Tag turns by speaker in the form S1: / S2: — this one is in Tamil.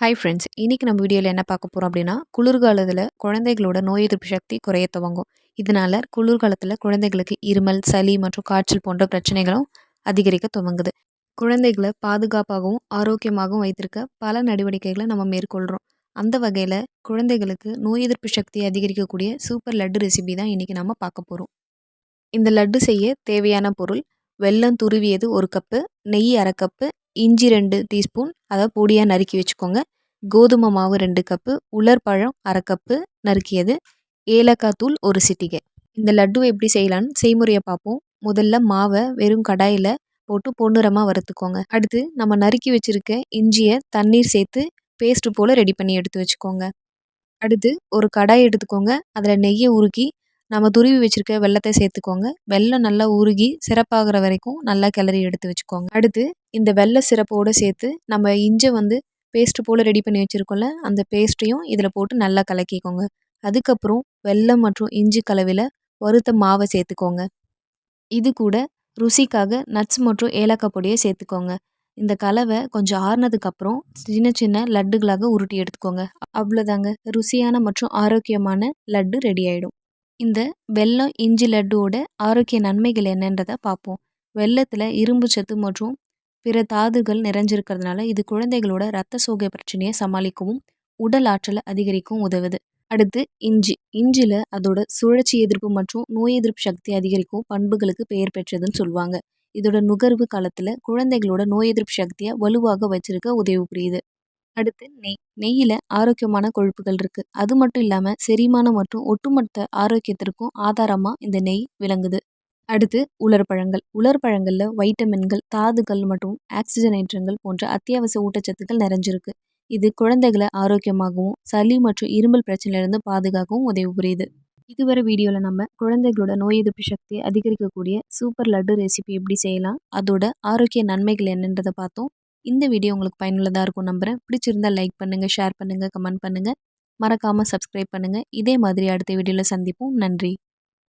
S1: ஹாய் ஃப்ரெண்ட்ஸ் இன்றைக்கி நம்ம வீடியோவில் என்ன பார்க்க போகிறோம் அப்படின்னா குளிர்காலத்தில் குழந்தைகளோட நோய் எதிர்ப்பு சக்தி குறைய துவங்கும். இதனால் குளிர்காலத்தில் குழந்தைகளுக்கு இருமல் சளி மற்றும் காய்ச்சல் போன்ற பிரச்சனைகளும் அதிகரிக்க துவங்குது. குழந்தைகளை பாதுகாப்பாகவும் ஆரோக்கியமாகவும் வைத்திருக்க பல நடவடிக்கைகளை நம்ம மேற்கொள்கிறோம் அந்த வகையில் குழந்தைகளுக்கு நோய் எதிர்ப்பு சக்தியை அதிகரிக்கக்கூடிய சூப்பர் லட்டு ரெசிபி தான் இன்றைக்கி நம்ம பார்க்க போகிறோம் இந்த லட்டு செய்ய தேவையான பொருள் வெல்லம் துருவியது ஒரு கப்பு நெய் அரை கப்பு இஞ்சி ரெண்டு டீஸ்பூன் அதை பொடியாக நறுக்கி வச்சுக்கோங்க. கோதுமை மாவு ரெண்டு கப்பு உலர்பழம் அரை கப்பு நறுக்கியது. ஏலக்காய் தூள் ஒரு சிட்டிகை. இந்த லட்டுவை எப்படி செய்யலான்னு செய்முறையை பார்ப்போம். முதல்ல மாவை வெறும் கடாயில் போட்டு பொன்னிறமாக வறுத்துக்கோங்க. அடுத்து நம்ம நறுக்கி வச்சுருக்க இஞ்சியை தண்ணீர் சேர்த்து பேஸ்ட்டு போல் ரெடி பண்ணி எடுத்து வச்சுக்கோங்க. அடுத்து ஒரு கடாய் எடுத்துக்கோங்க. அதில் நெய்யை உருக்கி நம்ம துருவி வச்சுருக்க வெள்ளத்தை சேர்த்துக்கோங்க. வெள்ளம் நல்லா உருகி சிறப்பாகிற வரைக்கும் நல்லா கிளறி எடுத்து வச்சுக்கோங்க. அடுத்து இந்த வெள்ளை சிறப்போடு சேர்த்து நம்ம இஞ்சை வந்து பேஸ்ட்டு போல் ரெடி பண்ணி வச்சுருக்கோம்ல அந்த பேஸ்ட்டையும் இதில் போட்டு நல்லா கலக்கிக்கோங்க. அதுக்கப்புறம் வெல்லம் மற்றும் இஞ்சி கலவையில் வறுத்த மாவை சேர்த்துக்கோங்க. இது கூட ருசிக்காக நட்ஸ் மற்றும் ஏலக்காய் பொடியை சேர்த்துக்கோங்க. இந்த கலவை கொஞ்சம் ஆறுனதுக்கப்புறம் சின்ன சின்ன லட்டுகளாக உருட்டி எடுத்துக்கோங்க. அவ்வளோதாங்க ருசியான மற்றும் ஆரோக்கியமான லட்டு ரெடி ஆகிடும் இந்த வெல்லம் இஞ்சி லட்டுவோட ஆரோக்கிய நன்மைகள் என்னன்றதை பார்ப்போம். வெள்ளத்தில் இரும்பு சத்து மற்றும் பிற தாதுகள் நிறைஞ்சிருக்கிறதுனால இது குழந்தைகளோட ரத்த சோகை பிரச்சனையை சமாளிக்கவும் உடல் ஆற்றலை அதிகரிக்கவும் உதவுது. அடுத்து இஞ்சி. இஞ்சியில் அதோட சுழற்சி எதிர்ப்பு மற்றும் நோய் எதிர்ப்பு சக்தி அதிகரிக்கும் பண்புகளுக்கு பெயர் பெற்றதுன்னு சொல்லுவாங்க. இதோட நுகர்வு காலத்தில் குழந்தைகளோட நோய் எதிர்ப்பு சக்தியை வலுவாக வச்சிருக்க உதவி புரியுது. அடுத்து நெய். நெய்யில் ஆரோக்கியமான கொழுப்புகள் இருக்குது அது மட்டும் இல்லாமல் செரிமானம் மற்றும் ஒட்டுமொத்த ஆரோக்கியத்திற்கும் ஆதாரமாக இந்த நெய் விளங்குது. அடுத்து உலர்பழங்கள். உலர்பழங்களில் வைட்டமின்கள் தாதுகள் மற்றும் ஆக்சிஜனேற்றங்கள் போன்ற அத்தியாவசிய ஊட்டச்சத்துக்கள் நிறைஞ்சிருக்கு. இது குழந்தைகளை ஆரோக்கியமாகவும் சளி மற்றும் இருமல் பிரச்சனையிலிருந்து பாதுகாக்கவும் உதவி புரியுது இதுவரை வீடியோவில் நம்ம குழந்தைகளோட நோய் எதிர்ப்பு சக்தியை அதிகரிக்கக்கூடிய சூப்பர் லட்டு ரெசிபி எப்படி செய்யலாம்? அதோட ஆரோக்கிய நன்மைகள் என்னன்றதை பார்த்தோம். இந்த வீடியோ உங்களுக்கு பயனுள்ளதாக இருக்கும் நம்புகிறேன் பிடிச்சிருந்தா லைக் பண்ணுங்கள் ஷேர் பண்ணுங்கள் கமெண்ட் பண்ணுங்கள் மறக்காமல் சப்ஸ்கிரைப் பண்ணுங்கள் இதே மாதிரி அடுத்த வீடியோவில் சந்திப்போம். நன்றி.